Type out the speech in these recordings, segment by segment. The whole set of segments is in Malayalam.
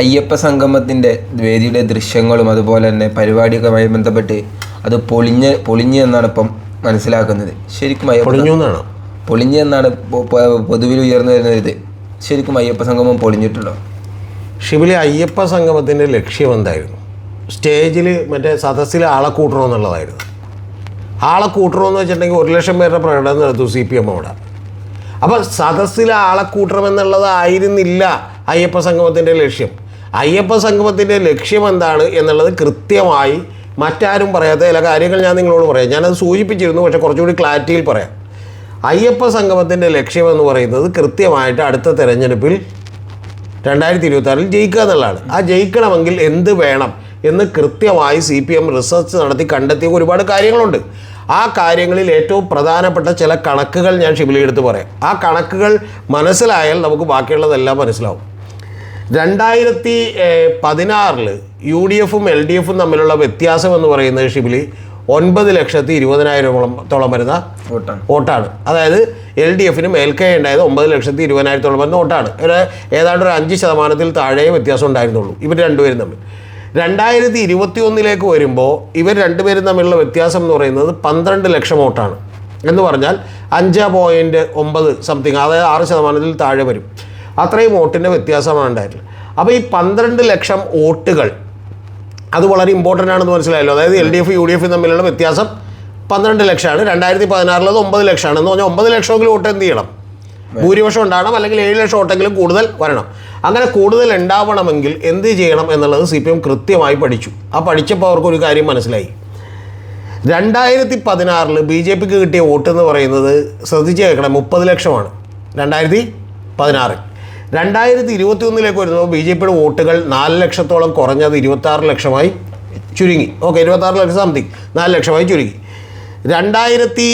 അയ്യപ്പ സംഗമത്തിന്റെ വേദിയുടെ ദൃശ്യങ്ങളും അതുപോലെ തന്നെ പരിപാടിയൊക്കെയുമായി ബന്ധപ്പെട്ട് അത് പൊളിഞ്ഞ് പൊളിഞ്ഞ് എന്നാണ് ഇപ്പം മനസ്സിലാക്കുന്നത്. ശരിക്കും അയ്യപ്പ പൊളിഞ്ഞു എന്നാണ്? പൊതുവിൽ ഉയർന്നു വരുന്ന ഇത്. ശരിക്കും അയ്യപ്പ സംഗമം പൊളിഞ്ഞിട്ടുണ്ടോ? ഷിബിലെ അയ്യപ്പ സംഗമത്തിന്റെ ലക്ഷ്യം എന്തായിരുന്നു? സ്റ്റേജിൽ മറ്റേ സദസ്സിൽ ആളെ കൂട്ടണമെന്നുള്ളതായിരുന്നു ആളെ കൂട്ടണമെന്ന് വെച്ചിട്ടുണ്ടെങ്കിൽ ഒരു ലക്ഷം പേരുടെ പ്രകടനം നടത്തും സി പി എം അവിടെ. അപ്പോൾ സദസ്സിൽ ആളെ കൂട്ടണമെന്നുള്ളതായിരുന്നില്ല അയ്യപ്പ സംഗമത്തിന്റെ ലക്ഷ്യം. അയ്യപ്പ സംഗമത്തിന്റെ ലക്ഷ്യം എന്താണ് എന്നുള്ളത് കൃത്യമായി മറ്റാരും പറയാത്ത ചില കാര്യങ്ങൾ ഞാൻ നിങ്ങളോട് പറയാം. ഞാനത് സൂചിപ്പിച്ചിരുന്നു പക്ഷേ കുറച്ചുകൂടി ക്ലാരിറ്റിയിൽ പറയാം. അയ്യപ്പ സംഗമത്തിന്റെ ലക്ഷ്യം എന്ന് പറയുന്നത് കൃത്യമായിട്ട് അടുത്ത തെരഞ്ഞെടുപ്പിൽ രണ്ടായിരത്തി ഇരുപത്തി ജയിക്കുക എന്നുള്ളതാണ്. ആ ജയിക്കണമെങ്കിൽ എന്ത് വേണം എന്ന് കൃത്യമായി സി പി എം റിസർച്ച് നടത്തി കണ്ടെത്തിയ ഒരുപാട് കാര്യങ്ങളുണ്ട്. ആ കാര്യങ്ങളിൽ ഏറ്റവും പ്രധാനപ്പെട്ട ചില കണക്കുകൾ ഞാൻ ഷിബിലി എടുത്ത് പറയാം. ആ കണക്കുകൾ മനസ്സിലായാൽ നമുക്ക് ബാക്കിയുള്ളതെല്ലാം മനസ്സിലാവും. രണ്ടായിരത്തി പതിനാറിൽ യു ഡി എഫും എൽ ഡി എഫും തമ്മിലുള്ള വ്യത്യാസം എന്ന് പറയുന്നത് ഷിബിലി ഒൻപത് ലക്ഷത്തി ഇരുപതിനായിരത്തോളം വരുന്ന വോട്ടാണ്. വോട്ടാണ്. അതായത് എൽ ഡി എഫിനും എൽ കെ ഉണ്ടായത് ഒമ്പത് ലക്ഷത്തി ഇരുപതിനായിരത്തോളം വരുന്ന വോട്ടാണ്. ഒരു ഏതാണ്ട് ഒരു അഞ്ച് ശതമാനത്തിൽ താഴെ വ്യത്യാസം ഉണ്ടായിരുന്നുള്ളൂ. ഇവർ രണ്ടുപേരും തമ്മിൽ. രണ്ടായിരത്തി ഇരുപത്തി ഒന്നിലേക്ക് വരുമ്പോൾ ഇവർ രണ്ടുപേരും തമ്മിലുള്ള വ്യത്യാസം എന്ന് പറയുന്നത് പന്ത്രണ്ട് ലക്ഷം വോട്ടാണ്. എന്ന് പറഞ്ഞാൽ അഞ്ച് പോയിന്റ് ഒമ്പത് സംതിങ് അതായത് ആറ് ശതമാനത്തിൽ താഴെ വരും. അത്രയും വോട്ടിന്റെ വ്യത്യാസമാണ് ഉണ്ടായിട്ടുള്ളത്. അപ്പോൾ ഈ പന്ത്രണ്ട് ലക്ഷം വോട്ടുകൾ അത് വളരെ ഇമ്പോർട്ടന്റ് ആണെന്ന് മനസ്സിലായല്ലോ. അതായത് L D F U D F തമ്മിലുള്ള വ്യത്യാസം പന്ത്രണ്ട് ലക്ഷമാണ്. രണ്ടായിരത്തി പതിനാറിലത് ഒമ്പത് ലക്ഷമാണ്. എന്ന് പറഞ്ഞാൽ ഒമ്പത് ലക്ഷമെങ്കിലും വോട്ട് എന്ത് ചെയ്യണം? ഭൂരിപക്ഷം ഉണ്ടാകണം. അല്ലെങ്കിൽ ഏഴ് ലക്ഷം വോട്ടെങ്കിലും കൂടുതൽ വരണം. അങ്ങനെ കൂടുതൽ ഉണ്ടാവണമെങ്കിൽ എന്ത് ചെയ്യണം എന്നുള്ളത് സി പി എം കൃത്യമായി പഠിച്ചു. ആ പഠിച്ചപ്പോൾ അവർക്ക് ഒരു കാര്യം മനസ്സിലായി. രണ്ടായിരത്തി പതിനാറിൽ ബി ജെ പിക്ക് കിട്ടിയ വോട്ട് എന്ന് പറയുന്നത് ശ്രദ്ധിച്ച് കേൾക്കണം. മുപ്പത് ലക്ഷമാണ്. രണ്ടായിരത്തി പതിനാറ്. രണ്ടായിരത്തി ഇരുപത്തി ഒന്നിലേക്ക് വരുമ്പോൾ ബി ജെ പിയുടെ വോട്ടുകൾ നാല് ലക്ഷത്തോളം കുറഞ്ഞത് ഇരുപത്താറ് ലക്ഷമായി ചുരുങ്ങി. ഓക്കെ ഇരുപത്താറ് ലക്ഷം സംതിങ്. നാല് ലക്ഷമായി ചുരുങ്ങി. രണ്ടായിരത്തി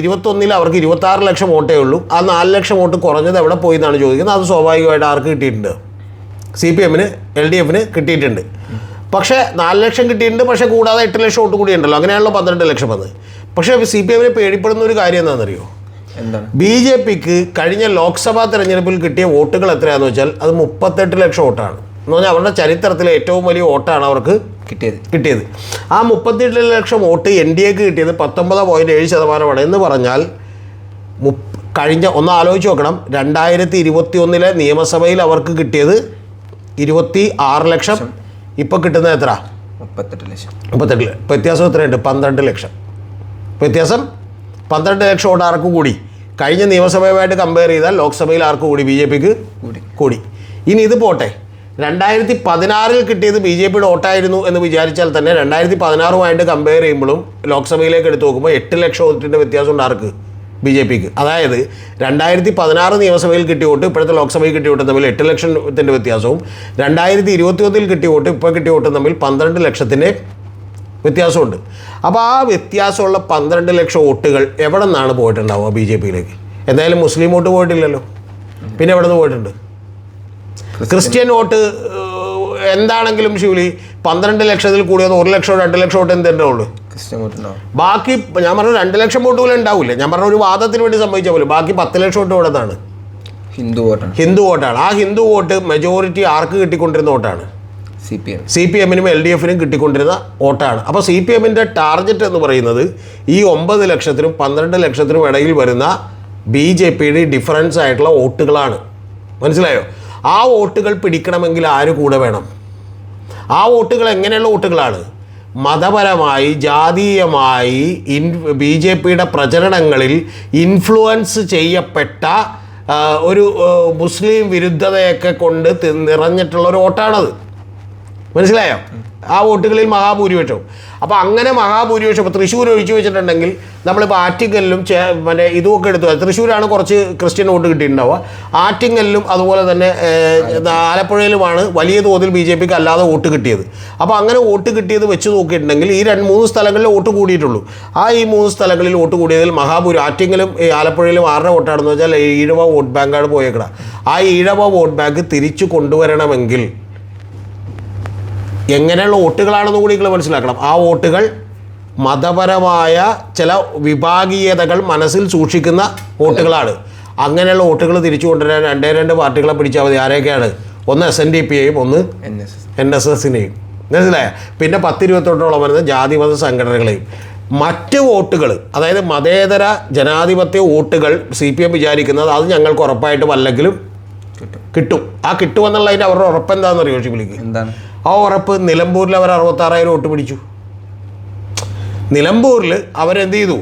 ഇരുപത്തൊന്നിൽ അവർക്ക് ഇരുപത്താറ് ലക്ഷം വോട്ടേ ഉള്ളൂ. ആ നാല് ലക്ഷം വോട്ട് കുറഞ്ഞത് എവിടെ പോയി എന്നാണ് ചോദിക്കുന്നത്. അത് സ്വാഭാവികമായിട്ട് ആർക്ക് കിട്ടിയിട്ടുണ്ട്? സി പി എമ്മിന് എൽ ഡി എഫിന് കിട്ടിയിട്ടുണ്ട്. പക്ഷേ നാല് ലക്ഷം കിട്ടിയിട്ടുണ്ട്. പക്ഷേ കൂടാതെ എട്ട് ലക്ഷം വോട്ട് കൂടി ഉണ്ടല്ലോ. അങ്ങനെയാണല്ലോ പന്ത്രണ്ട് ലക്ഷം വന്നത് പക്ഷേ സി പി എമ്മിനെ പേടിപ്പെടുന്ന ഒരു കാര്യം എന്താണെന്നറിയോ? എന്താണ് ബി ജെ പിക്ക് കഴിഞ്ഞ ലോക്സഭാ തെരഞ്ഞെടുപ്പിൽ കിട്ടിയ വോട്ടുകൾ എത്രയാന്ന് വെച്ചാൽ അത് മുപ്പത്തെട്ട് ലക്ഷം വോട്ടാണ്. എന്ന് പറഞ്ഞാൽ അവരുടെ ചരിത്രത്തിലെ ഏറ്റവും വലിയ വോട്ടാണ് അവർക്ക് കിട്ടിയത്. കിട്ടിയത്. ആ മുപ്പത്തെട്ട് ലക്ഷം വോട്ട് എൻ ഡി എക്ക് കിട്ടിയത് പത്തൊമ്പത് പോയിന്റ് ഏഴ് ശതമാനമാണ്. എന്ന് പറഞ്ഞാൽ കഴിഞ്ഞ ഒന്ന് ആലോചിച്ച് നോക്കണം. രണ്ടായിരത്തി ഇരുപത്തി ഒന്നിലെ നിയമസഭയിൽ അവർക്ക് കിട്ടിയത് ഇരുപത്തി ആറ് ലക്ഷം. ഇപ്പോൾ കിട്ടുന്നത് എത്ര? മുപ്പത്തെട്ട് ലക്ഷം. മുപ്പത്തെട്ട് വ്യത്യാസം എത്രയുണ്ട്? പന്ത്രണ്ട് ലക്ഷം. വ്യത്യാസം? പന്ത്രണ്ട് ലക്ഷം വോട്ട് ആർക്ക് കൂടി? കഴിഞ്ഞ നിയമസഭയുമായിട്ട് കമ്പയർ ചെയ്താൽ ലോക്സഭയിൽ ആർക്ക് കൂടി? ബി ജെ പിക്ക് കൂടി. കൂടി. ഇനി ഇത് പോട്ടെ. രണ്ടായിരത്തി പതിനാറിൽ കിട്ടിയത് ബി ജെ പിയുടെ വോട്ടായിരുന്നു എന്ന് വിചാരിച്ചാൽ തന്നെ രണ്ടായിരത്തി പതിനാറുമായിട്ട് കമ്പയർ ചെയ്യുമ്പോഴും ലോക്സഭയിലേക്ക് എടുത്തു നോക്കുമ്പോൾ എട്ട് ലക്ഷം വോട്ടിന്റെ വ്യത്യാസം ഉണ്ട് ആർക്ക്? ബി ജെ പിക്ക്. അതായത് രണ്ടായിരത്തി പതിനാറ് നിയമസഭയിൽ കിട്ടിയ വോട്ട് ഇപ്പോഴത്തെ ലോക്സഭയിൽ കിട്ടിയ വോട്ടും തമ്മിൽ എട്ട് ലക്ഷത്തിന്റെ വ്യത്യാസവും രണ്ടായിരത്തി ഇരുപത്തി ഒന്നിൽ കിട്ടിയ വോട്ട് ഇപ്പോൾ കിട്ടിയ വോട്ടും തമ്മിൽ പന്ത്രണ്ട് ലക്ഷത്തിന്റെ വ്യത്യാസമുണ്ട്. അപ്പോൾ ആ വ്യത്യാസമുള്ള പന്ത്രണ്ട് ലക്ഷം വോട്ടുകൾ എവിടെ നിന്നാണ് പോയിട്ടുണ്ടാവുക ബി ജെ പിയിലേക്ക്? എന്തായാലും മുസ്ലിം വോട്ട് പോയിട്ടില്ലല്ലോ. പിന്നെ എവിടെ നിന്ന് പോയിട്ടുണ്ട്? ക്രിസ്ത്യൻ. വോട്ട് എന്താണെങ്കിലും ശിവലി പന്ത്രണ്ട് ലക്ഷത്തിൽ കൂടിയത് ഒരു ലക്ഷം രണ്ട് ലക്ഷം വോട്ട് എന്തെന്നെ ഉള്ളൂ. ബാക്കി ഞാൻ പറഞ്ഞ രണ്ട് ലക്ഷം വോട്ട് പോലും ഉണ്ടാവില്ല. ഞാൻ പറഞ്ഞ ഒരു വാദത്തിന് വേണ്ടി സംഭവിച്ച പോലും ബാക്കി പത്ത് ലക്ഷം വോട്ട് ഇവിടെ നിന്നാണ്? ഹിന്ദു വോട്ടാണ്. ഹിന്ദു വോട്ടാണ്. ആ ഹിന്ദു വോട്ട് മെജോറിറ്റി ആർക്ക് കിട്ടിക്കൊണ്ടിരുന്ന വോട്ടാണ്? സി പി എമ്മിനും എൽ ഡി എഫിനും കിട്ടിക്കൊണ്ടിരുന്ന വോട്ടാണ്. അപ്പോൾ സി പി എമ്മിന്റെ ടാർഗറ്റ് എന്ന് പറയുന്നത് ഈ ഒമ്പത് ലക്ഷത്തിനും പന്ത്രണ്ട് ലക്ഷത്തിനും ഇടയിൽ വരുന്ന ബി ജെ പിയുടെ ഡിഫറൻസ് ആയിട്ടുള്ള വോട്ടുകളാണ്. മനസ്സിലായോ? ആ വോട്ടുകൾ പിടിക്കണമെങ്കിൽ ആര് കൂടെ വേണം? ആ വോട്ടുകൾ എങ്ങനെയുള്ള വോട്ടുകളാണ്? മതപരമായി ജാതീയമായി ഇൻ ബി ജെ പിയുടെ പ്രചരണങ്ങളിൽ ഇൻഫ്ലുവൻസ് ചെയ്യപ്പെട്ട ഒരു മുസ്ലിം വിരുദ്ധതയൊക്കെ കൊണ്ട് നിറഞ്ഞിട്ടുള്ള ഒരു വോട്ടാണത്. മനസ്സിലായോ? ആ വോട്ടുകളിൽ മഹാഭൂരിപക്ഷവും. അപ്പോൾ അങ്ങനെ മഹാഭൂരിപക്ഷം ഇപ്പോൾ തൃശ്ശൂർ ഒഴിച്ചു വെച്ചിട്ടുണ്ടെങ്കിൽ നമ്മളിപ്പോൾ ആറ്റിങ്ങലിലും ചേ മറ്റേ ഇതുമൊക്കെ എടുത്തു തൃശ്ശൂരാണ് കുറച്ച് ക്രിസ്ത്യൻ വോട്ട് കിട്ടിയിട്ടുണ്ടാവുക. ആറ്റിങ്ങലിലും അതുപോലെ തന്നെ ആലപ്പുഴയിലുമാണ് വലിയ തോതിൽ ബി ജെ പിക്ക് അല്ലാതെ വോട്ട് കിട്ടിയത്. അപ്പോൾ അങ്ങനെ വോട്ട് കിട്ടിയത് വെച്ച് നോക്കിയിട്ടുണ്ടെങ്കിൽ ഈ രണ്ട് മൂന്ന് സ്ഥലങ്ങളിൽ വോട്ട് കൂടിയിട്ടുള്ളൂ. ആ ഈ മൂന്ന് സ്ഥലങ്ങളിൽ വോട്ട് കൂടിയതിൽ മഹാഭൂരി ആറ്റിങ്ങലും ആലപ്പുഴയിലും ആരുടെ വോട്ടാണെന്ന് വെച്ചാൽ ഈഴവ വോട്ട് ബാങ്കാണ് പോയേക്കട ആ ഈഴവ വോട്ട് ബാങ്ക് തിരിച്ചു കൊണ്ടുവരണമെങ്കിൽ എങ്ങനെയുള്ള വോട്ടുകളാണെന്ന് കൂടി നിങ്ങൾ മനസ്സിലാക്കണം. ആ വോട്ടുകൾ മതപരമായ ചില വിഭാഗീയതകൾ മനസ്സിൽ സൂക്ഷിക്കുന്ന വോട്ടുകളാണ്. അങ്ങനെയുള്ള വോട്ടുകൾ തിരിച്ചു കൊണ്ടുവരാൻ രണ്ടേ രണ്ട് പാർട്ടികളെ പിടിച്ചാൽ മതി. ആരെയൊക്കെയാണ്? ഒന്ന് എസ് എൻ ഡി പിയെയും ഒന്ന് എൻ എസ് എസിനെയും മനസ്സിലായ? പിന്നെ പത്തിരുപത്തോട്ടോളം വരുന്ന ജാതിമത സംഘടനകളെയും. മറ്റ് വോട്ടുകൾ അതായത് മതേതര ജനാധിപത്യ വോട്ടുകൾ സി പി എം വിചാരിക്കുന്നത് അത് ഞങ്ങൾക്ക് ഉറപ്പായിട്ടും അല്ലെങ്കിലും കിട്ടും. കിട്ടും. ആ കിട്ടുമെന്നുള്ളതിന്റെ അവരുടെ ഉറപ്പെന്താണെന്ന് അറിയോ ഷിബിലിക്ക്? എന്താണ്? ആ ഉറപ്പ് നിലമ്പൂരിൽ അവർ അറുപത്താറായിരം വോട്ട് പിടിച്ചു. നിലമ്പൂരിൽ അവരെന്ത് ചെയ്തു?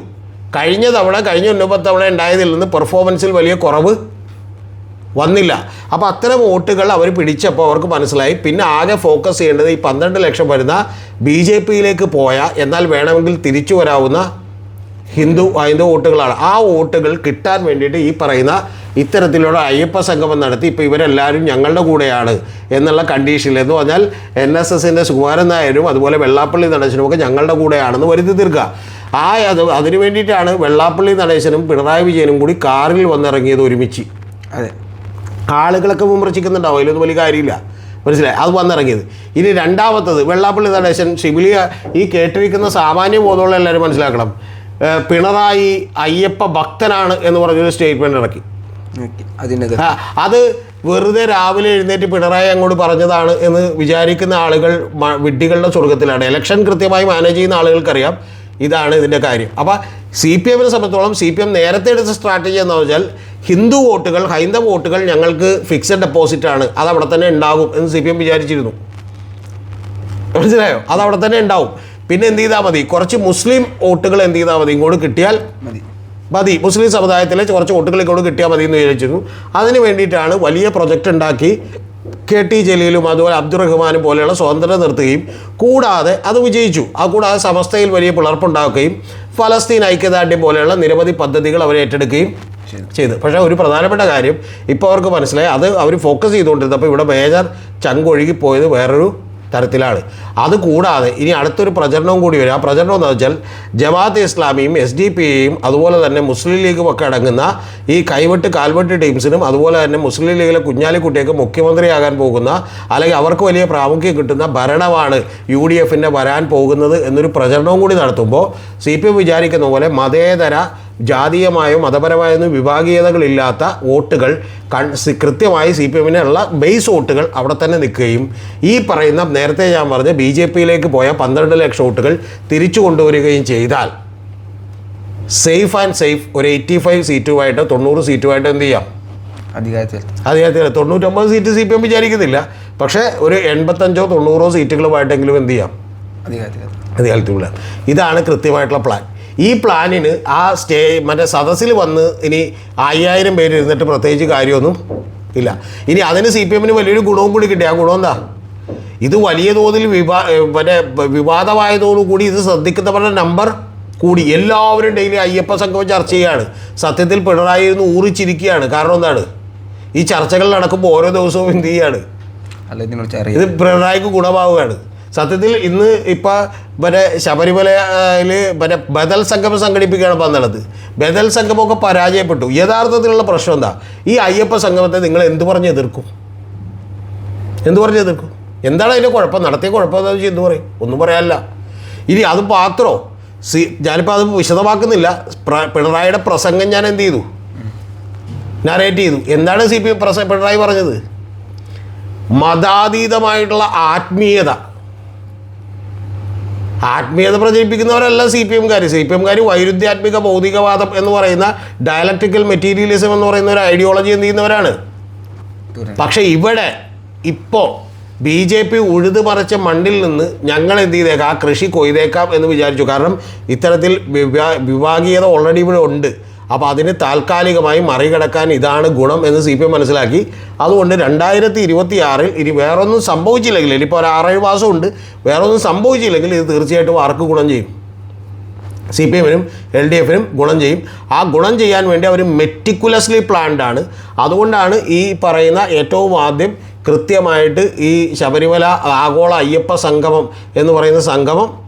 കഴിഞ്ഞ തവണ കഴിഞ്ഞ ഒൻപത് തവണ ഉണ്ടായതിൽ നിന്ന് പെർഫോമൻസിൽ വലിയ കുറവ് വന്നില്ല. അപ്പോൾ അത്തരം വോട്ടുകൾ അവർ പിടിച്ചപ്പോൾ അവർക്ക് മനസ്സിലായി. പിന്നെ ആകെ ഫോക്കസ് ചെയ്യേണ്ടത് ഈ പന്ത്രണ്ട് ലക്ഷം വരുന്ന ബി ജെ പിയിലേക്ക് പോയ എന്നാൽ വേണമെങ്കിൽ തിരിച്ചു വരാവുന്ന ഹിന്ദു ഹൈന്ദവ വോട്ടുകളാണ്. ആ വോട്ടുകൾ കിട്ടാൻ വേണ്ടിയിട്ട് ഈ പറയുന്ന ഇത്തരത്തിലുള്ള അയ്യപ്പ സംഗമം നടത്തി ഇപ്പോൾ ഇവരെല്ലാവരും ഞങ്ങളുടെ കൂടെയാണ് എന്നുള്ള കണ്ടീഷനിൽ എന്ന് പറഞ്ഞാൽ എൻ എസ് എസിന്റെ സുകുമാരൻ നായരും അതുപോലെ വെള്ളാപ്പള്ളി നടേശനും ഒക്കെ ഞങ്ങളുടെ കൂടെയാണെന്ന് വരുത്തി തീർക്കുക. ആ അത് അതിനു വേണ്ടിയിട്ടാണ് വെള്ളാപ്പള്ളി നടേശനും പിണറായി വിജയനും കൂടി കാറിൽ വന്നിറങ്ങിയത് ഒരുമിച്ച്. അതെ. ആളുകളൊക്കെ വിമർശിക്കുന്നുണ്ടാവും അതിലൊന്നും വലിയ കാര്യമില്ല. മനസ്സിലായി? അത് വന്നിറങ്ങിയത്. ഇനി രണ്ടാമത്തത് വെള്ളാപ്പള്ളി നടേശൻ ഷിബിലി ഈ കേട്ടിരിക്കുന്ന സാമാന്യ ബോധമുള്ള എല്ലാവരും മനസ്സിലാക്കണം. പിണറായി അയ്യപ്പ ഭക്തനാണ് എന്ന് പറഞ്ഞൊരു സ്റ്റേറ്റ്മെന്റ് ഇറക്കി. അത് വെറുതെ രാവിലെ എഴുന്നേറ്റ് പിണറായി അങ്ങോട്ട് പറഞ്ഞതാണ് എന്ന് വിചാരിക്കുന്ന ആളുകൾ വിഡ്ഢികളുടെ സ്വർഗത്തിലാണ്. ഇലക്ഷൻ കൃത്യമായി മാനേജ് ചെയ്യുന്ന ആളുകൾക്കറിയാം. ഇതാണ് ഇതിന്റെ കാര്യം. അപ്പോൾ സി പി എമ്മിനെ സംബന്ധിച്ചോളം സി പി എം നേരത്തെ എടുത്ത സ്ട്രാറ്റജി എന്ന് വെച്ചാൽ ഹിന്ദു വോട്ടുകൾ ഹൈന്ദവ വോട്ടുകൾ ഞങ്ങൾക്ക് ഫിക്സഡ് ഡെപ്പോസിറ്റ് ആണ്. അത് അവിടെ തന്നെ ഉണ്ടാകും എന്ന് സി പി എം വിചാരിച്ചിരുന്നു. മനസ്സിലായോ? അത് അവിടെ തന്നെ ഉണ്ടാവും. പിന്നെ എന്ത് ചെയ്താൽ മതി? കുറച്ച് മുസ്ലിം വോട്ടുകൾ എന്ത് ചെയ്താൽ മതി? ഇങ്ങോട്ട് കിട്ടിയാൽ മതി. മതി. മുസ്ലിം സമുദായത്തിലെ കുറച്ച് ഇങ്ങോട്ട് കിട്ടിയാൽ മതി എന്ന് വിചാരിച്ചിരുന്നു. അതിന് വേണ്ടിയിട്ടാണ് വലിയ പ്രൊജക്റ്റ് ഉണ്ടാക്കി കെ ടി ജലീലും അതുപോലെ അബ്ദുറഹ്മാനും പോലെയുള്ള സ്വാതന്ത്ര്യം നിർത്തുകയും കൂടാതെ അത് വിജയിച്ചു. ആ കൂടാതെ സമസ്തയിൽ വലിയ പിളർപ്പുണ്ടാക്കുകയും ഫലസ്തീൻ ഐക്യദാർഢ്യം പോലെയുള്ള നിരവധി പദ്ധതികൾ അവർ ഏറ്റെടുക്കുകയും ചെയ്തു. പക്ഷേ ഒരു പ്രധാനപ്പെട്ട കാര്യം ഇപ്പോൾ അവർക്ക് മനസ്സിലായി. അത് അവർ ഫോക്കസ് ചെയ്തുകൊണ്ടിരുന്നപ്പോൾ ഇവിടെ മേജർ ചങ്കൊഴുകിപ്പോയത് വേറൊരു തരത്തിലാണ്. അത് കൂടാതെ ഇനി അടുത്തൊരു പ്രചരണവും കൂടി വരും. ആ പ്രചരണം എന്ന് വെച്ചാൽ ജമാഅത്ത് ഇസ്ലാമിയും എസ് ഡി പി എയും അതുപോലെ തന്നെ മുസ്ലിം ലീഗും ഒക്കെ അടങ്ങുന്ന ഈ കൈവെട്ട് കാൽവെട്ട് ടീംസിനും അതുപോലെ തന്നെ മുസ്ലിം ലീഗിലെ കുഞ്ഞാലിക്കുട്ടിയൊക്കെ മുഖ്യമന്ത്രിയാകാൻ പോകുന്ന അല്ലെങ്കിൽ അവർക്ക് വലിയ പ്രാമുഖ്യം കിട്ടുന്ന ഭരണമാണ് യു ഡി എഫിന്റെ വരാൻ പോകുന്നത് എന്നൊരു പ്രചരണവും കൂടി നടത്തുമ്പോൾ സി പി എം വിചാരിക്കുന്ന പോലെ മതേതര ജാതീയമായോ മതപരമായോ വിഭാഗീയതകളില്ലാത്ത വോട്ടുകൾ കൃത്യമായി സി പി എമ്മിനുള്ള ബേസ് വോട്ടുകൾ അവിടെ തന്നെ നിൽക്കുകയും ഈ പറയുന്ന നേരത്തെ ഞാൻ പറഞ്ഞ ബി ജെ പിയിലേക്ക് പോയ പന്ത്രണ്ട് ലക്ഷം വോട്ടുകൾ തിരിച്ചു കൊണ്ടുവരികയും ചെയ്താൽ സേഫ് ആൻഡ് സേഫ് ഒരു എയ്റ്റി ഫൈവ് സീറ്റുമായിട്ട് തൊണ്ണൂറ് സീറ്റുമായിട്ട് എന്ത് ചെയ്യാം? അധികാരത്തിൽ. തൊണ്ണൂറ്റൊമ്പത് സീറ്റ് സി പി എം വിചാരിക്കുന്നില്ല. പക്ഷേ ഒരു എൺപത്തഞ്ചോ തൊണ്ണൂറോ സീറ്റുകളുമായിട്ടെങ്കിലും എന്ത് ചെയ്യാം? അധികാരത്തിൽ ഇതാണ് കൃത്യമായിട്ടുള്ള പ്ലാൻ. ഈ പ്ലാനിന് ആ സ്റ്റേ മറ്റേ സദസ്സിൽ വന്ന് ഇനി അയ്യായിരം പേര് ഇരുന്നിട്ട് പ്രത്യേകിച്ച് കാര്യമൊന്നും ഇല്ല. ഇനി അതിന് സി പി എമ്മിന് വലിയൊരു ഗുണവും കൂടി കിട്ടി. ആ ഗുണം എന്താ? ഇത് വലിയ തോതിൽ വിവാ മറ്റേ വിവാദമായതോടുകൂടി ഇത് ശ്രദ്ധിക്കുന്നവരുടെ നമ്പർ കൂടി എല്ലാവരും ഡെയിലി അയ്യപ്പ സംഘം ചർച്ച ചെയ്യുകയാണ് സത്യത്തിൽ പിണറായി ഇരുന്ന് ഊറിച്ചിരിക്കുകയാണ്. കാരണം എന്താണ്? ഈ ചർച്ചകൾ നടക്കുമ്പോൾ ഓരോ ദിവസവും എന്ത് ചെയ്യാണ്? ഇത് പിണറായിക്ക് ഗുണമാവുകയാണ്. സത്യത്തിൽ ഇന്ന് ഇപ്പം മറ്റേ ശബരിമലയിൽ മറ്റേ ബദൽ സംഗമം സംഘടിപ്പിക്കുകയാണ് പന്തളത്ത് ബദൽ സംഗമമൊക്കെ പരാജയപ്പെട്ടു. യഥാർത്ഥത്തിലുള്ള പ്രശ്നം എന്താ? ഈ അയ്യപ്പ സംഗമത്തെ നിങ്ങൾ എന്ത് പറഞ്ഞ് എതിർക്കും? എന്ത് പറഞ്ഞ് എതിർക്കും? എന്താണ് അതിന്റെ കുഴപ്പം? നടത്തിയ കുഴപ്പം എന്താണെന്ന് വെച്ചാൽ എന്ത് പറയും? ഒന്നും പറയാനില്ല. ഇനി അത് മാത്രമോ സി ഞാനിപ്പോൾ അത് വിശദമാക്കുന്നില്ല. പിണറായിയുടെ പ്രസംഗം ഞാൻ എന്ത് ചെയ്തു? നറേറ്റ് ചെയ്തു. എന്താണ് സി പി എം പ്രസ പിണറായി പറഞ്ഞത്? മതാതീതമായിട്ടുള്ള ആത്മീയത. ആത്മീയത പ്രചരിപ്പിക്കുന്നവരല്ല സി പി എംകാർ സി പി എംകാർ വൈരുദ്ധ്യാത്മിക ഭൗതികവാദം എന്ന് പറയുന്ന ഡയലക്ടിക്കൽ മെറ്റീരിയലിസം എന്ന് പറയുന്ന ഒരു ഐഡിയോളജി എന്ത് ചെയ്യുന്നവരാണ്. പക്ഷേ ഇവിടെ ഇപ്പോൾ ബി ജെ പി ഉഴുതു മറിച്ച മണ്ണിൽ നിന്ന് ഞങ്ങൾ എന്ത് ചെയ്തേക്കാം? ആ കൃഷി കൊയ്തേക്കാം എന്ന് വിചാരിച്ചു. കാരണം ഇത്തരത്തിൽ വിവാ വിഭാഗീയത ഓൾറെഡി ഇവിടെ ഉണ്ട്. അപ്പോൾ അതിന് താൽക്കാലികമായി മറികടക്കാൻ ഇതാണ് ഗുണം എന്ന് സി പി എം മനസ്സിലാക്കി. അതുകൊണ്ട് രണ്ടായിരത്തി ഇരുപത്തി ആറിൽ ഇനി വേറൊന്നും സംഭവിച്ചില്ലെങ്കിൽ ഇനിയിപ്പോൾ ഒരു ആറേഴ് മാസമുണ്ട് വേറൊന്നും സംഭവിച്ചില്ലെങ്കിൽ ഇത് തീർച്ചയായിട്ടും ആർക്ക് ഗുണം ചെയ്യും? സി പി എമ്മിനും എൽ ഡി എഫിനും ഗുണം ചെയ്യും. ആ ഗുണം ചെയ്യാൻ വേണ്ടി അവർ മെറ്റിക്കുലസ്ലി പ്ലാൻഡ് ആണ്. അതുകൊണ്ടാണ് ഈ പറയുന്ന ഏറ്റവും ആദ്യം കൃത്യമായിട്ട് ഈ ശബരിമല ആഗോള അയ്യപ്പ സംഗമം എന്ന് പറയുന്ന സംഗമം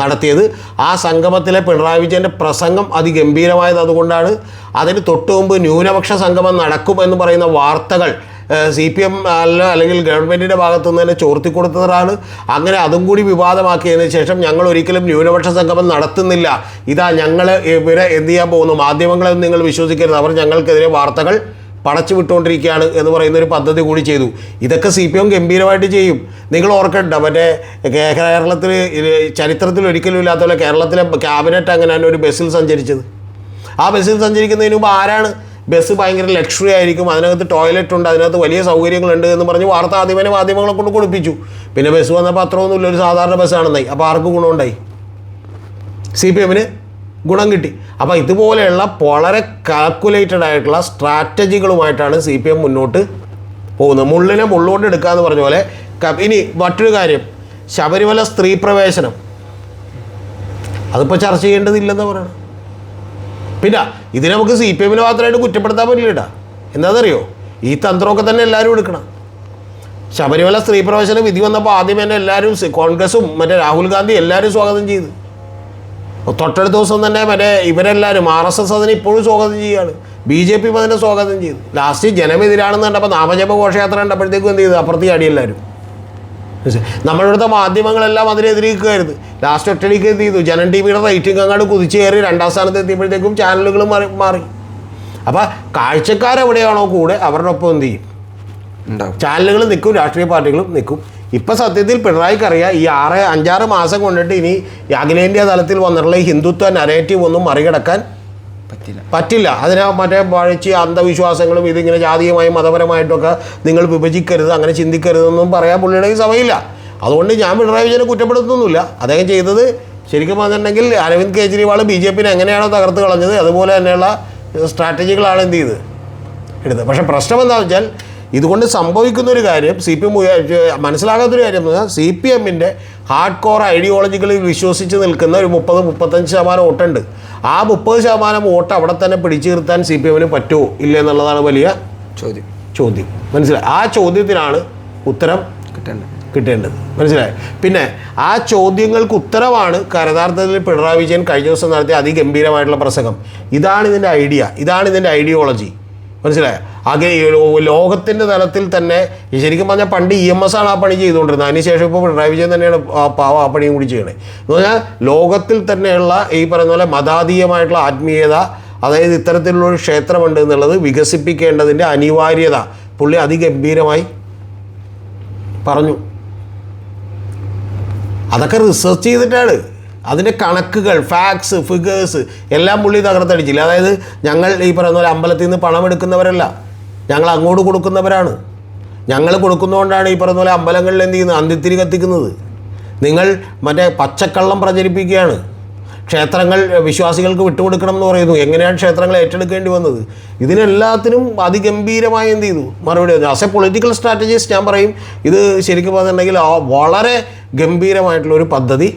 നടത്തിയത്. ആ സംഗമത്തിലെ പിണറായി വിജയന്റെ പ്രസംഗം അതിഗംഭീരമായത് അതുകൊണ്ടാണ്. അതിന് തൊട്ട് മുമ്പ് ന്യൂനപക്ഷ സംഗമം നടക്കും എന്ന് പറയുന്ന വാർത്തകൾ സി പി എം അല്ല അല്ലെങ്കിൽ ഗവൺമെന്റിന്റെ ഭാഗത്തു നിന്ന് തന്നെ ചോർത്തി കൊടുത്തതാണ് അങ്ങനെ അതും കൂടി വിവാദമാക്കിയതിന് ശേഷം ഞങ്ങൾ ഒരിക്കലും ന്യൂനപക്ഷ സംഗമം നടത്തുന്നില്ല. ഇതാ ഞങ്ങൾ ഇവരെ എന്ത് ചെയ്യാൻ പോകുന്നു? മാധ്യമങ്ങളെ നിങ്ങൾ വിശ്വസിക്കരുത്. അവർ ഞങ്ങൾക്കെതിരെ വാർത്തകൾ പടച്ചു വിട്ടുകൊണ്ടിരിക്കുകയാണ് എന്ന് പറയുന്ന ഒരു പദ്ധതി കൂടി ചെയ്തു. ഇതൊക്കെ സി പി എം ഗംഭീരമായിട്ട് ചെയ്യും. നിങ്ങൾ ഓർക്കണ്ട മറ്റേ കേരളത്തിൽ ചരിത്രത്തിൽ ഒരിക്കലും ഇല്ലാത്ത പോലെ കേരളത്തിലെ ക്യാബിനറ്റ് അങ്ങനെയാണ് ഒരു ബസ്സിൽ സഞ്ചരിച്ചത്. ആ ബസ്സിൽ സഞ്ചരിക്കുന്നതിന് മുമ്പ് ആരാണ്? ബസ് ഭയങ്കര ലക്ഷറി ആയിരിക്കും അതിനകത്ത് ടോയ്ലറ്റ് ഉണ്ട് അതിനകത്ത് വലിയ സൗകര്യങ്ങളുണ്ട് എന്ന് പറഞ്ഞ് വാർത്ത ആദ്യമേ മാധ്യമങ്ങളെ കൊണ്ട് കൊടുപ്പിച്ചു പിന്നെ ബസ് വന്നപ്പോൾ അത്രയൊന്നുമില്ല ഒരു സാധാരണ ബസ്സാണെന്നായി. അപ്പോൾ ആർക്ക് ഗുണമുണ്ടായി? സി പി എമ്മിന് ഗുണം കിട്ടി. അപ്പോൾ ഇതുപോലെയുള്ള വളരെ കാൽക്കുലേറ്റഡ് ആയിട്ടുള്ള സ്ട്രാറ്റജികളുമായിട്ടാണ് സി പി എം മുന്നോട്ട് പോകുന്നത്. മുള്ളിനെ മുള്ളുകൊണ്ട് എടുക്കുക എന്ന് പറഞ്ഞ പോലെ ഇനി മറ്റൊരു കാര്യം. ശബരിമല സ്ത്രീ പ്രവേശനം. അതിപ്പോൾ ചർച്ച ചെയ്യേണ്ടതില്ലെന്ന് പറയണം. പിന്നെ ഇതിനെ നമുക്ക് സി പി എമ്മിന് മാത്രമായിട്ട് കുറ്റപ്പെടുത്താൻ പറ്റില്ല എന്താണെന്നറിയോ ഈ തന്ത്രമൊക്കെ തന്നെ എല്ലാവരും എടുക്കണം. ശബരിമല സ്ത്രീ പ്രവേശന വിധി വന്നപ്പോൾ ആദ്യം തന്നെ എല്ലാവരും കോൺഗ്രസും മറ്റേ രാഹുൽ ഗാന്ധി എല്ലാവരും സ്വാഗതം ചെയ്തു. തൊട്ടടുത്ത ദിവസം തന്നെ മറ്റേ ഇവരെല്ലാവരും ആർ എസ് എസ് അതിനെ ഇപ്പോഴും സ്വാഗതം ചെയ്യുകയാണ്. ബി ജെ പി അതിനെ സ്വാഗതം ചെയ്തു. ലാസ്റ്റ് ജനമെതിരാണെന്ന് കണ്ടപ്പോൾ നാമജപ ഘോഷയാത്ര കണ്ടപ്പോഴത്തേക്കും എന്ത് ചെയ്തു? അപ്പുറത്തേക്ക് അടിയെല്ലാവരും? നമ്മളിവിടുത്തെ മാധ്യമങ്ങളെല്ലാം അതിനെതിരെ നിൽക്കുകയായിരുന്നു ലാസ്റ്റ് ഒറ്റടിക്ക് എന്ത് ചെയ്തു? ജനൻ ടി വിയുടെ റേറ്റിംഗ് അങ്ങോട്ട് കുതിച്ച് കയറി രണ്ടാം സ്ഥാനത്ത് എത്തിയപ്പോഴത്തേക്കും ചാനലുകൾ മാറി മാറി. അപ്പോൾ കാഴ്ചക്കാരെവിടെയാണോ കൂടെ അവരുടെ ഒപ്പം എന്ത് ചെയ്യും? ചാനലുകൾ നിൽക്കും രാഷ്ട്രീയ പാർട്ടികളും നിൽക്കും. ഇപ്പം സത്യത്തിൽ പിണറായിക്ക് അറിയാം ഈ ആറ് അഞ്ചാറ് മാസം കൊണ്ടിട്ട് ഇനി അഖിലേന്ത്യാ തലത്തിൽ വന്നിട്ടുള്ള ഈ ഹിന്ദുത്വ നരേറ്റീവ് ഒന്നും മറികടക്കാൻ പറ്റില്ല. പറ്റില്ല. അതിനെ മറ്റേ പഴിച്ച് അന്ധവിശ്വാസങ്ങളും ഇതിങ്ങനെ ജാതീയമായും മതപരമായിട്ടൊക്കെ നിങ്ങൾ വിഭജിക്കരുത് അങ്ങനെ ചിന്തിക്കരുതെന്നും പറയാൻ പുള്ളിയുടെ സമയമില്ല അതുകൊണ്ട് ഞാൻ പിണറായി വിജയനെ കുറ്റപ്പെടുത്തുന്നില്ല. അദ്ദേഹം ചെയ്തത് ശരിക്കും പറഞ്ഞിട്ടുണ്ടെങ്കിൽ അരവിന്ദ് കെജ്രിവാൾ ബി ജെ പിന്നെ എങ്ങനെയാണോ തകർത്ത് കളഞ്ഞത് അതുപോലെ തന്നെയുള്ള സ്ട്രാറ്റജികളാണ് എന്ത് ചെയ്ത് എടുത്തത്. പക്ഷേ പ്രശ്നം എന്താണെന്ന് വെച്ചാൽ ഇതുകൊണ്ട് സംഭവിക്കുന്ന ഒരു കാര്യം സി പി എം മനസ്സിലാകാത്തൊരു കാര്യം എന്ന് പറഞ്ഞാൽ സി പി എമ്മിന്റെ ഹാർഡ് കോർ ഐഡിയോളജികളിൽ വിശ്വസിച്ച് നിൽക്കുന്ന ഒരു മുപ്പത് മുപ്പത്തഞ്ച് ശതമാനം വോട്ടുണ്ട്. ആ മുപ്പത് ശതമാനം വോട്ട് അവിടെ തന്നെ പിടിച്ചു നിർത്താൻ സി പി എമ്മിന് പറ്റുമോ ഇല്ല എന്നുള്ളതാണ് വലിയ ചോദ്യം. ചോദ്യം. മനസ്സിലായി? ആ ചോദ്യത്തിനാണ് ഉത്തരം കിട്ടേണ്ടത്. കിട്ടേണ്ടത്. മനസ്സിലായി? പിന്നെ ആ ചോദ്യങ്ങൾക്ക് ഉത്തരവാണ് കരതാർത്ഥത്തിൽ പിണറായി വിജയൻ കഴിഞ്ഞ ദിവസം നടത്തിയ അതിഗംഭീരമായിട്ടുള്ള പ്രസംഗം. ഇതാണ് ഇതിന്റെ ഐഡിയ. ഇതാണ് ഇതിന്റെ ഐഡിയോളജി. മനസ്സിലായോ? ആകെ ലോകത്തിന്റെ തലത്തിൽ തന്നെ ശരിക്കും പറഞ്ഞാൽ പണ്ട് ഇ എം എസ് ആണ് ആ പണി ചെയ്തുകൊണ്ടിരുന്നത്. അതിനുശേഷം ഇപ്പോൾ പിണറായി വിജയൻ തന്നെയാണ് ആ പാവ ആ പണിയും കൂടി ചെയ്യണേ. എന്ന് പറഞ്ഞാൽ ലോകത്തിൽ തന്നെയുള്ള ഈ പറയുന്ന പോലെ മതാതീയമായിട്ടുള്ള ആത്മീയത അതായത് ഇത്തരത്തിലുള്ള ഒരു ക്ഷേത്രമുണ്ട് എന്നുള്ളത് വികസിപ്പിക്കേണ്ടതിന്റെ അനിവാര്യത പുള്ളി അതിഗംഭീരമായി പറഞ്ഞു. അതൊക്കെ റിസർച്ച് ചെയ്തിട്ടാണ്. അതിന്റെ കണക്കുകൾ ഫാക്സ് ഫിഗേഴ്സ് എല്ലാം പുള്ളി തകർത്തടിച്ചില്ല? അതായത് ഞങ്ങൾ ഈ പറയുന്ന പോലെ അമ്പലത്തിൽ നിന്ന് പണം എടുക്കുന്നവരല്ല. ഞങ്ങൾ അങ്ങോട്ട് കൊടുക്കുന്നവരാണ്. ഞങ്ങൾ കൊടുക്കുന്നതുകൊണ്ടാണ് ഈ പറയുന്ന പോലെ അമ്പലങ്ങളിൽ എന്ത് ചെയ്യുന്നത്? അന്തിത്തിരി കത്തിക്കുന്നത്. നിങ്ങൾ മറ്റേ പച്ചക്കള്ളം പ്രചരിപ്പിക്കുകയാണ്. ക്ഷേത്രങ്ങൾ വിശ്വാസികൾക്ക് വിട്ടുകൊടുക്കണം എന്ന് പറയുന്നു. എങ്ങനെയാണ് ക്ഷേത്രങ്ങൾ ഏറ്റെടുക്കേണ്ടി വന്നത്? ഇതിനെല്ലാത്തിനും അതിഗംഭീരമായി എന്ത് ചെയ്തു? മറുപടി ആസ് എ പൊളിറ്റിക്കൽ സ്ട്രാറ്റജിസ്റ്റ് ഞാൻ പറയും ഇത് ശരിക്കും പറഞ്ഞിട്ടുണ്ടെങ്കിൽ വളരെ ഗംഭീരമായിട്ടുള്ള ഒരു പദ്ധതി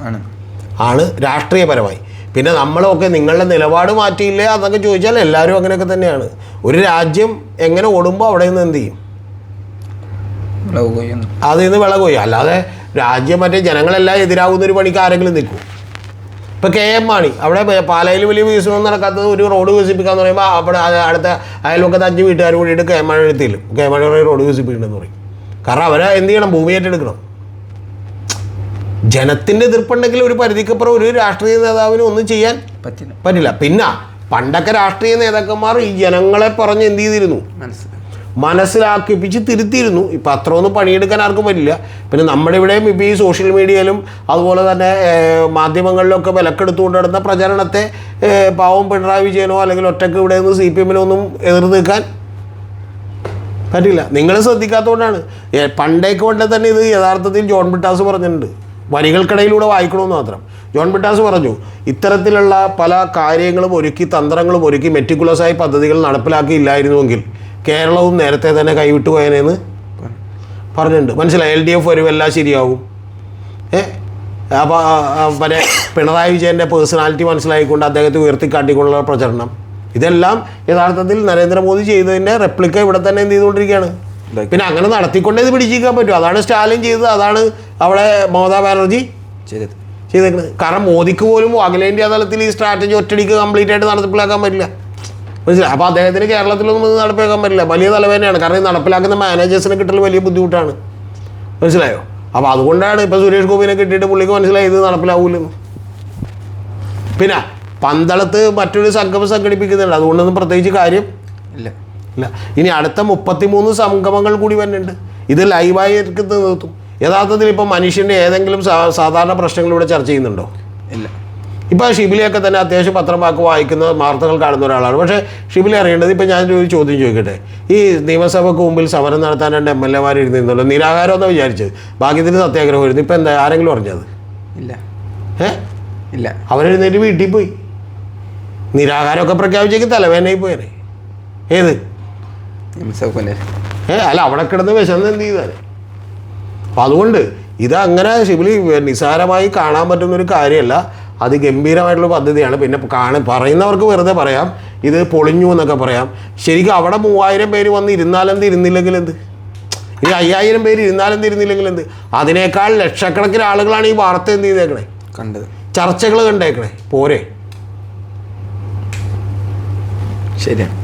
ആണ്. ആണ് രാഷ്ട്രീയപരമായി. പിന്നെ നമ്മളൊക്കെ നിങ്ങളുടെ നിലപാട് മാറ്റിയില്ല എന്നൊക്കെ ചോദിച്ചാൽ എല്ലാവരും അങ്ങനെയൊക്കെ തന്നെയാണ്. ഒരു രാജ്യം എങ്ങനെ ഓടുമ്പോൾ അവിടെ നിന്ന് എന്ത് ചെയ്യും? വിളവ് അതിൽ നിന്ന് വിളകൊയ്യും. അല്ലാതെ രാജ്യം മറ്റേ ജനങ്ങളെല്ലാം എതിരാകുന്ന ഒരു പണിക്ക് ആരെങ്കിലും നിൽക്കും. ഇപ്പോൾ കെ എം മാണി അവിടെ പാലയിൽ വലിയ വികസനം നടക്കാത്തത് ഒരു റോഡ് വികസിപ്പിക്കാന്ന് പറയുമ്പോൾ അവിടെ അടുത്ത അയൽവക്കത്ത് അഞ്ച് വീട്ടുകാർ കൂടിയിട്ട് കെ എം മാണി എടുത്തില്ല കെ എം മാണി പറയും റോഡ് വികസിപ്പിക്കണമെന്ന് പറയും. കാരണം അവരെ എന്ത് ചെയ്യണം? ഭൂമി ഏറ്റെടുക്കണം. ജനത്തിന്റെ എതിർപ്പുണ്ടെങ്കിൽ ഒരു പരിധിക്കപ്പുറം ഒരു രാഷ്ട്രീയ നേതാവിന് ഒന്നും ചെയ്യാൻ പറ്റില്ല. പറ്റില്ല. പിന്നെ പണ്ടൊക്കെ രാഷ്ട്രീയ നേതാക്കന്മാർ ഈ ജനങ്ങളെ പറഞ്ഞ് എന്ത് ചെയ്തിരുന്നു? മനസ്സിലാക്കിപ്പിച്ച് തിരുത്തിയിരുന്നു. ഇപ്പം അത്രയൊന്നും പണിയെടുക്കാൻ ആർക്കും പറ്റില്ല. പിന്നെ നമ്മുടെ ഇവിടെയും ഇപ്പോൾ ഈ സോഷ്യൽ മീഡിയയിലും അതുപോലെ തന്നെ മാധ്യമങ്ങളിലൊക്കെ വിലക്കെടുത്തുകൊണ്ട് നടന്ന പ്രചരണത്തെ പാവം പിണറായി വിജയനോ അല്ലെങ്കിൽ ഒറ്റയ്ക്ക് ഇവിടെ നിന്ന് സി പി എമ്മിനോ ഒന്നും എതിർ നിൽക്കാൻ പറ്റില്ല. നിങ്ങൾ ശ്രദ്ധിക്കാത്തതുകൊണ്ടാണ്. പണ്ടേക്ക് കൊണ്ടേ തന്നെ ഇത് യഥാർത്ഥത്തിൽ ജോൺ ബിട്ടാസ് പറഞ്ഞിട്ടുണ്ട്. വരികൾക്കിടയിലൂടെ വായിക്കണമെന്ന് മാത്രം. ജോൺ ബിട്ടാസ് പറഞ്ഞു ഇത്തരത്തിലുള്ള പല കാര്യങ്ങളും ഒരുക്കി തന്ത്രങ്ങളും ഒരുക്കി മെറ്റിക്കുലസായി പദ്ധതികൾ നടപ്പിലാക്കിയില്ലായിരുന്നുവെങ്കിൽ കേരളവും നേരത്തെ തന്നെ കൈവിട്ടു പോയനെന്ന് പറഞ്ഞിട്ടുണ്ട്. മനസ്സിലായി? എൽ ഡി എഫ് വരും എല്ലാം ശരിയാവും. ഏ? അപ്പോൾ പിന്നെ പിണറായി വിജയന്റെ പേഴ്സണാലിറ്റി മനസ്സിലായിക്കൊണ്ട് അദ്ദേഹത്തെ ഉയർത്തിക്കാട്ടിക്കൊണ്ടുള്ള പ്രചരണം. ഇതെല്ലാം യഥാർത്ഥത്തിൽ നരേന്ദ്രമോദി ചെയ്തതിന്റെ റെപ്ലിക്ക ഇവിടെ തന്നെ എന്ത് ചെയ്തുകൊണ്ടിരിക്കുകയാണ്. പിന്നെ അങ്ങനെ നടത്തിക്കൊണ്ടേ ഇത് പിടിച്ചിരിക്കാൻ പറ്റും. അതാണ് സ്റ്റാലിൻ ചെയ്തത്. അതാണ് അവിടെ മമതാ ബാനർജി ചെയ്തത്. ചെയ്തേക്കുന്നത് കാരണം മോദിക്ക് പോലും അഖിലേന്ത്യാ തലത്തിൽ ഈ സ്ട്രാറ്റജി ഒറ്റടിക്ക് കംപ്ലീറ്റ് ആയിട്ട് നടപ്പിലാക്കാൻ പറ്റില്ല. മനസ്സിലായി? അപ്പോൾ അദ്ദേഹത്തിന് കേരളത്തിലൊന്നും ഇത് നടപ്പിലാക്കാൻ പറ്റില്ല. വലിയ തലവേദനയാണ്. കാരണം ഈ നടപ്പിലാക്കുന്ന മാനേജേഴ്സിനെ കിട്ടൽ വലിയ ബുദ്ധിമുട്ടാണ്. മനസ്സിലായോ? അപ്പോൾ അതുകൊണ്ടാണ് ഇപ്പോൾ സുരേഷ് ഗോപിനെ കിട്ടിയിട്ട് പുള്ളിക്ക് മനസ്സിലായി ഇത് നടപ്പിലാവൂലെന്ന് പിന്നെ പന്തളത്ത് മറ്റൊരു സംഘം സംഘടിപ്പിക്കുന്നുണ്ട്. അതുകൊണ്ടൊന്നും പ്രത്യേകിച്ച് കാര്യം ഇല്ല. ഇല്ല. ഇനി അടുത്ത മുപ്പത്തിമൂന്ന് സംഗമങ്ങൾ കൂടി വരുന്നുണ്ട് ഇത് ലൈവായി എടുക്കുന്നത് നിർത്തും യഥാർത്ഥത്തിൽ ഇപ്പോൾ മനുഷ്യന്റെ ഏതെങ്കിലും സാധാരണ പ്രശ്നങ്ങൾ ഇവിടെ ചർച്ച ചെയ്യുന്നുണ്ടോ? ഇല്ല. ഇപ്പോൾ ഷിബിലിയൊക്കെ തന്നെ അത്യാവശ്യം പത്രം വാക്ക് വായിക്കുന്ന വാർത്തകൾ കാണുന്ന ഒരാളാണ്. പക്ഷേ ഷിബിലി അറിയേണ്ടത് ഇപ്പോൾ ഞാനൊരു ചോദ്യം ചോദിക്കട്ടെ? ഈ നിയമസഭയ്ക്ക് മുമ്പിൽ സമരം നടത്താൻ രണ്ട് എം എൽ എമാർ ഇരുന്നിരുന്നല്ലോ. നിരാഹാരം എന്നാണ് വിചാരിച്ചത്. ഭാഗ്യത്തിന് സത്യാഗ്രഹം വരുന്നു ഇപ്പോൾ എന്താ ആരെങ്കിലും അറിഞ്ഞത്? ഇല്ല. ഏ? ഇല്ല. അവരെഴുന്നേറ്റ് വീട്ടിൽ പോയി. നിരാഹാരമൊക്കെ പ്രഖ്യാപിച്ചേക്ക് തലവേദനയിൽ പോയേനെ. ഏത്? ഏ അല്ല അവിടെ കിടന്ന് വിശന്ന് എന്ത് ചെയ്താൽ അപ്പം അതുകൊണ്ട് ഇത് അങ്ങനെ ശിബിലി നിസ്സാരമായി കാണാൻ പറ്റുന്ന ഒരു കാര്യമല്ല അതിഗംഭീരമായിട്ടുള്ള പദ്ധതിയാണ്. പിന്നെ കാണ പറയുന്നവർക്ക് വെറുതെ പറയാം. ഇത് പൊളിഞ്ഞു എന്നൊക്കെ പറയാം. ശരിക്കും അവിടെ മൂവായിരം പേര് വന്ന് ഇരുന്നാലെന്ത് ഇരുന്നില്ലെങ്കിൽ എന്ത്? ഇനി അയ്യായിരം പേര് ഇരുന്നാലെന്ത് ഇരുന്നില്ലെങ്കിൽ എന്ത്? അതിനേക്കാൾ ലക്ഷക്കണക്കിന് ആളുകളാണ് ഈ വാർത്ത എന്ത് ചെയ്തേക്കണേ? കണ്ടത്. ചർച്ചകൾ കണ്ടേക്കണേ. പോരെ. ശരിയാണ്.